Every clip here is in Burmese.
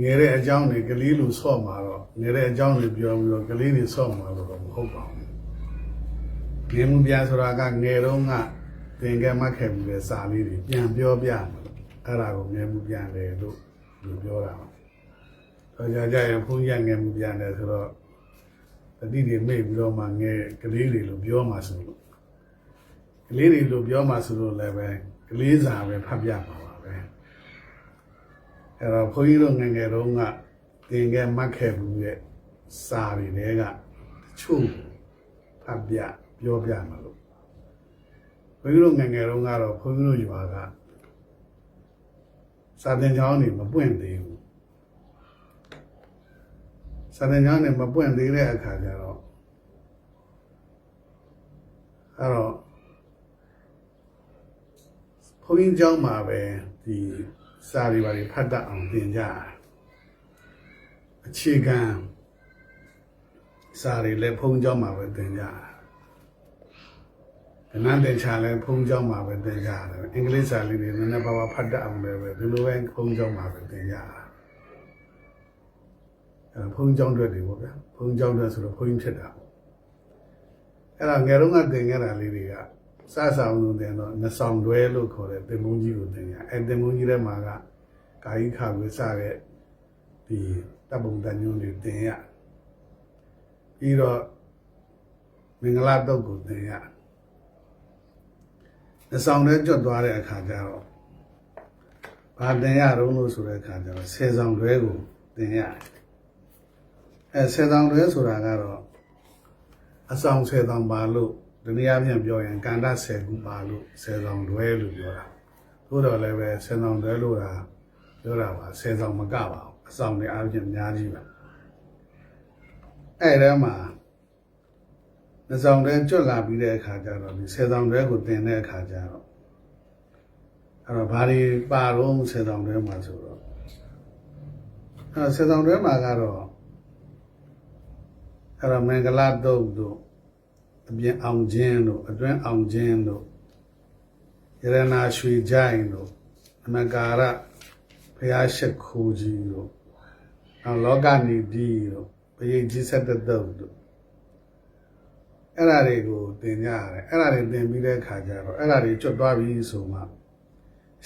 ငယ်တဲ့အကြောင်းတွေကလေးလူဆော့မှာတော့ငယ်တဲ့အကြောင်းတွေပြောပြီးတော့ကလေးတွေဆော့မှာလို့တော့မဟုတ်ပါဘူးငယ်မှုပြန်ဆိုတာကငယ်တော့ကသင်္ကန်းမခဲ့ပြီးတဲ့စာလေးတွေပြန်ပြောပြမယ်အဲ့ဒါကိုငယ်မှုပြန်တယ်လို့လူပြောတာပါတော့ကြာကြာရင်ဘုန်းကြီးကငယ်မှုပြန်တယ်ဆိုတော့တတိတွေမိတ်ပြီးတော့မှငယ်ကလေးတွေလို့ပြောမှာဆိုလို့ကလေးတွေလို့ပြောမှာဆိုလို့လည်းပဲကလေးစာပဲဖတ်ပြပါပါပဲ အဲ့တော့ဘုန်းကြီးတို့ငယ်ငယ်တုန်းကသင်ခဲ့မှတ်ခဲ့ဘူးရဲ့စာတွေတဲကတချို့ဖတ်ပြပြောပြမှာလို့ဘုန်းကြီးတို့ငယ်ငယ်တုန်းကတော့ဘုန်းကြီးတို့ရွာကစာသင်ကျောင်းတွေမပွင့်သေးဘူးစာသင်ကျောင်းတွေမပွင့်သေးတဲ့အခါကျတော့အဲ့တော့ဘုန်းကြီးကျောင်းမှာပဲဒီ စာတွေပါတွေဖတ်တတ်အောင်သင်ကြတာအခြေခံစာတွေလည်းဘုန်းကြီးကျောင်းမှာပဲသင်ကြတာကဏ္ဍတင်ချာလည်းဘုန်းကြီးကျောင်းမှာပဲသင်ကြတယ်အင်္ဂလိပ်စာလေးတွေနည်းနည်းပါးပါးဖတ်တတ်အောင်လည်းပဲဒီလိုပဲဘုန်းကြီးကျောင်းမှာပဲသင်ကြတာအဲဘုန်းကြီးကျောင်းတွေတွေပေါ့ဗျာဘုန်းကြီးကျောင်းတွေဆိုတော့ဘုန်းကြီးဖြစ်တာပေါ့အဲ့ဒါငယ်တော့ကသင်ခဲ့တာလေးတွေက စဆအောင်လို့သင်တော့နှဆောင်တွဲလို့ခေါ်တဲ့သင်္ဘုန်းကြီးကိုသင်ရအဲသင်္ဘုန်းကြီးထဲမှာကကာယိခဝိစတဲ့ဒီတပ်ပုံတန်ညွန်းတွေသင်ရပြီးတော့မင်္ဂလာတုတ်ကိုသင်ရနှဆောင်တွဲကြွတ်သွားတဲ့အခါကျတော့ဘာသင်ရတော့လို့ဆိုတဲ့အခါကျတော့ဆယ်ဆောင်တွဲကိုသင်ရတယ်အဲဆယ်ဆောင်တွဲဆိုတာကတော့အဆောင်ဆယ်ဆောင်ပါလို့ ဒီနေ့အပြင်ပြောရင်ကန္တဆယ်ခုပါလို့ဆယ်ဆောင်တွဲလို့ပြောတာသို့တော်လည်းပဲဆယ်ဆောင်တွဲလို့တာပြောတာပါဆယ်ဆောင်မကပါဘူးအဆောင်တွေအပြင်အများကြီးပါအဲ့ဒါမှနှဆောင်တွဲကြွတ်လာပြီးတဲ့အခါကျတော့ဒီဆယ်ဆောင်တွဲကိုသင်တဲ့အခါကျတော့အဲ့တော့ဘာတွေပါတော့ဆယ်ဆောင်တွဲမှာဆိုတော့အဲ့တော့ဆယ်ဆောင်တွဲမှာကတော့အဲ့တော့မင်္ဂလာတုတ်တို့ အပြင်အောင်ခြင်းတို့အတွင်းအောင်ခြင်းတို့ယရနာရွှေကြိုင်တို့အမကာရဘုရားရှိခိုးကြီးတို့နောက်လောကနေဒီတို့ဘယင်ကြီးဆက်တဲ့တုတ်တို့အဲ့ဓာတွေကိုသင်ကြရတယ်အဲ့ဓာတွေသင်ပြီးတဲ့အခါကျတော့အဲ့ဓာတွေကျွတ်သွားပြီဆိုမှ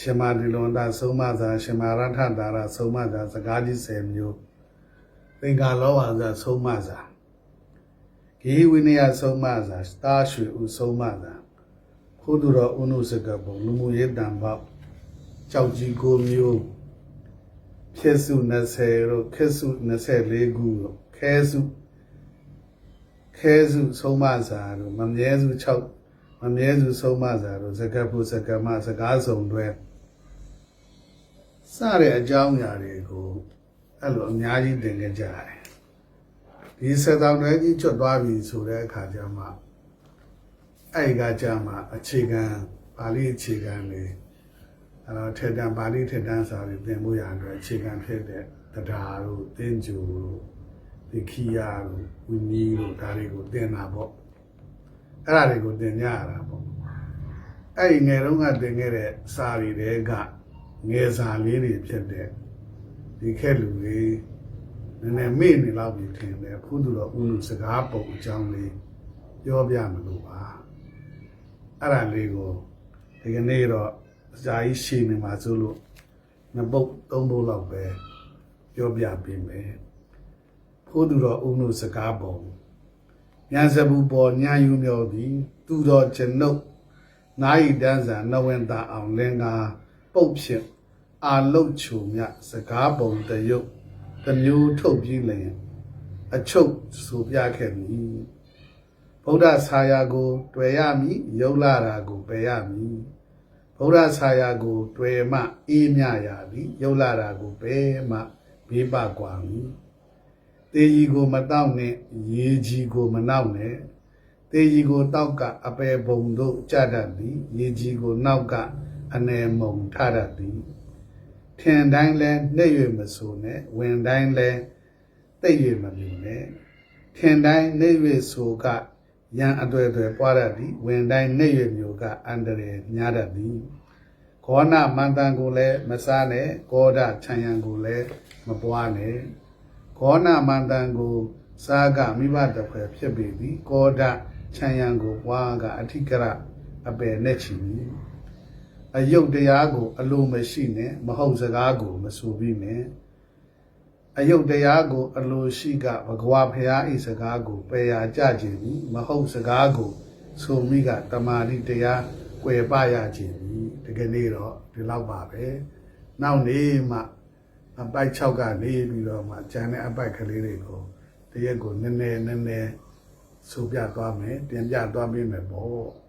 ရှင်မာဒီလွန်တာသုံးမသာရှင်မာရထတာရသုံးမသာစကားကြီး10မျိုးသင်္ကာလောဝါဇသုံးမသာ ဂေဝိနည်းသုံးမသာတာရွှေဥသုံးမသာခိုးသူတော်ဥနုစကပုံလူမှုရေးတံပေါက်ကြောက်ကြီးကိုမျိုးဖြစ်စု20တို့ခက်စု24ခုတို့ခဲစုခဲစုသုံးမသာတို့မမြဲစု6မမြဲစုသုံးမသာတို့စကဖို့စကမစကားစုံတွေစတဲ့အကြောင်းအရာတွေကိုအဲ့လိုအများကြီးသင်ခဲ့ကြတယ် ဒီစက်တောင်တွေကြီးကျွတ်သွားပြီဆိုတဲ့အခါကျမှအဲ့ဒီကကြမှာအခြေခံပါဠိအခြေခံတွေအဲ့တော့ထေတံပါဠိထေတံစာတွေသင်ဖို့ရအတွက်အခြေခံဖြစ်တဲ့တရားတို့သင်္ကြူတို့ဒီခိယတို့ဝိနည်းတို့ဒါတွေကိုသင်တာပေါ့အဲ့ဒါတွေကိုသင်ကြရတာပေါ့အဲ့ဒီငယ်တုန်းကသင်ခဲ့တဲ့စာတွေတဲကငယ်စာလေးတွေဖြစ်တဲ့ဒီခက်လူတွေ နည်းနည်းမေ့နေလောက်ပြီးထင်တယ်အခုသူတော့ဦးလူစကားပုံအကြောင်းလေးပြောပြမလို့ပါအဲ့ဒါလေးကိုဒီကနေ့တော့အစာကြီးရှည်နေမှာဆိုလို့နှစ်ပုတ်သုံးပုတ်လောက်ပဲပြောပြပေးမယ်ဖိုးသူတော်ဦးလူစကားပုံညာစဘူးပေါ်ညာယူမြော်သည်သူတော်ကျွန်ုပ်နာယီတန်းစာနဝင်တာအောင်လင်္ကာပုတ်ဖြစ်အာလုတ်ချုံမြစကားပုံတရုပ် တစ်မျိုးထုတ်ပြီးလျင်အချုပ်ဆိုပြခဲ့မည်ဗုဒ္ဓဆာယာကိုတွေ့ရမည်ယုံလာတာကိုပယ်ရမည်ဗုဒ္ဓဆာယာကိုတွေ့မှအေးမြရသည်ယုံလာတာကိုပယ်မှဘေးပကွာမည်တေကြီးကိုမတောက်နဲ့ရေကြီးကိုမနောက်နဲ့တေကြီးကိုတောက်ကအပယ်ဘုံတို့ကြတတ်သည်ရေကြီးကိုနောက်ကအနယ်မုံထတတ်သည် ထင်တိုင်းလဲနှိပ်၍မဆိုနဲ့ဝင်တိုင်းလဲတိတ်၍မမြင်နဲ့ထင်တိုင်းနှိပ်၍ဆိုကရန်အတွေ့အတွေ့ပွားတတ်သည်ဝင်တိုင်းနှိပ်၍မျိုးကအန္တရာယ်များတတ်သည်ခောဏမန္တန်ကိုလည်းမစားနဲ့ကောဒခြံရံကိုလည်းမမပွားနဲ့ကောဏမန္တန်ကိုစားကမိဘတစ်ဖွဲ့ဖြစ်ပေသည်ကောဒချမ်းရံကိုပွားကအထိကရအပယ်နဲ့ချီမည် အယုတ်တရားကို အလိုမရှိနဲ့မဟုတ်စကားကိုမဆိုပြီးနဲ့အယုတ်တရားကို အလိုရှိကဘဂဝါဖရာဤစကားကိုပယ်ရာကြခြင်းသည်မဟုတ်စကားကိုဆိုမိကတမာတိတရားကွယ်ပရခြင်းသည်ဒီကနေ့တော့ဒီလောက်ပါပဲနောက်နေ့မှအပိုက်6ကနေပြီးတော့မှဂျန်တဲ့အပိုက်ကလေးတွေကိုတရက်ကိုနည်းနည်းနည်းနည်းဆိုပြသွားမယ်တင်ပြသွားပေးမယ်ပေါ့